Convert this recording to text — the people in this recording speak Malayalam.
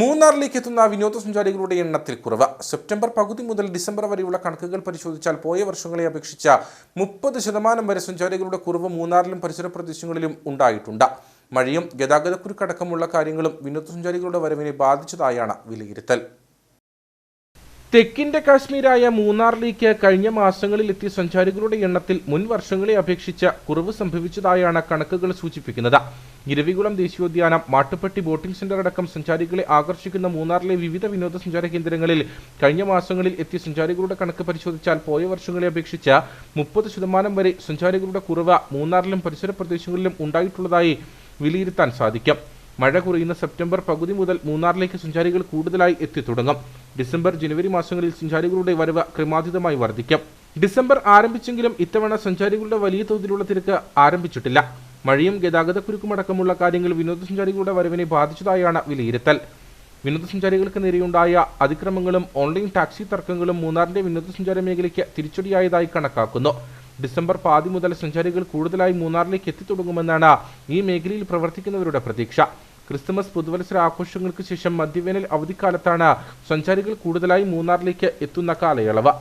മൂന്നാറിലേക്ക് എത്തുന്ന വിനോദസഞ്ചാരികളുടെ എണ്ണത്തിൽ കുറവ്. സെപ്റ്റംബർ പകുതി മുതൽ ഡിസംബർ വരെയുള്ള കണക്കുകൾ പരിശോധിച്ചാൽ പോയ വർഷങ്ങളെ അപേക്ഷിച്ച മുപ്പത് ശതമാനം വരെ സഞ്ചാരികളുടെ കുറവ് മൂന്നാറിലും പരിസര പ്രദേശങ്ങളിലും ഉണ്ടായിട്ടുണ്ട്. മഴയും ഗതാഗതക്കുരുക്കടക്കമുള്ള കാര്യങ്ങളും വിനോദസഞ്ചാരികളുടെ വരവിനെ ബാധിച്ചതായാണ് വിലയിരുത്തൽ. തെക്കിന്റെ കാശ്മീരായ മൂന്നാറിലേക്ക് കഴിഞ്ഞ മാസങ്ങളിൽ എത്തിയ സഞ്ചാരികളുടെ എണ്ണത്തിൽ മുൻ വർഷങ്ങളെ അപേക്ഷിച്ച് കുറവ് സംഭവിച്ചതായാണ് കണക്കുകൾ സൂചിപ്പിക്കുന്നത്. ഇരവികുളം ദേശീയോദ്യാനം മാട്ടുപ്പെട്ടി ബോട്ടിംഗ് സെന്റർ അടക്കം സഞ്ചാരികളെ ആകർഷിക്കുന്ന മൂന്നാറിലെ വിവിധ വിനോദസഞ്ചാര കേന്ദ്രങ്ങളിൽ കഴിഞ്ഞ മാസങ്ങളിൽ എത്തിയ സഞ്ചാരികളുടെ കണക്ക് പരിശോധിച്ചാൽ പോയ വർഷങ്ങളെ അപേക്ഷിച്ച് മുപ്പത് ശതമാനം വരെ സഞ്ചാരികളുടെ കുറവ് മൂന്നാറിലും പരിസര പ്രദേശങ്ങളിലും ഉണ്ടായിട്ടുള്ളതായി വിലയിരുത്താൻ സാധിക്കും. മഴ കുറയുന്ന സെപ്റ്റംബർ പകുതി മുതൽ മൂന്നാറിലേക്ക് സഞ്ചാരികൾ കൂടുതലായി എത്തിത്തുടങ്ങും. ഡിസംബർ ജനുവരി മാസങ്ങളിൽ സഞ്ചാരികളുടെ വരവ് ക്രമാതീതമായി വർദ്ധിക്കും. ഡിസംബർ ആരംഭിച്ചെങ്കിലും ഇത്തവണ സഞ്ചാരികളുടെ വലിയ തോതിലുള്ള തിരക്ക് ആരംഭിച്ചിട്ടില്ല. മഴയും ഗതാഗതക്കുരുക്കുമടക്കമുള്ള കാര്യങ്ങൾ വിനോദസഞ്ചാരികളുടെ വരവിനെ ബാധിച്ചതായാണ് വിലയിരുത്തൽ. വിനോദസഞ്ചാരികൾക്ക് നേരെയുണ്ടായ അതിക്രമങ്ങളും ഓൺലൈൻ ടാക്സി തർക്കങ്ങളും മൂന്നാറിന്റെ വിനോദസഞ്ചാര മേഖലയ്ക്ക് തിരിച്ചടിയായതായി കണക്കാക്കുന്നു. ഡിസംബർ പാതി മുതൽ സഞ്ചാരികൾ കൂടുതലായി മൂന്നാറിലേക്ക് എത്തിത്തുടങ്ങുമെന്നാണ് ഈ മേഖലയിൽ പ്രവർത്തിക്കുന്നവരുടെ പ്രതീക്ഷ. ക്രിസ്തുമസ് പുതുവത്സര ആഘോഷങ്ങൾക്ക് ശേഷം മധ്യവേനൽ അവധിക്കാലത്താണ് സഞ്ചാരികൾ കൂടുതലായി മൂന്നാറിലേക്ക് എത്തുന്ന കാലയളവ്.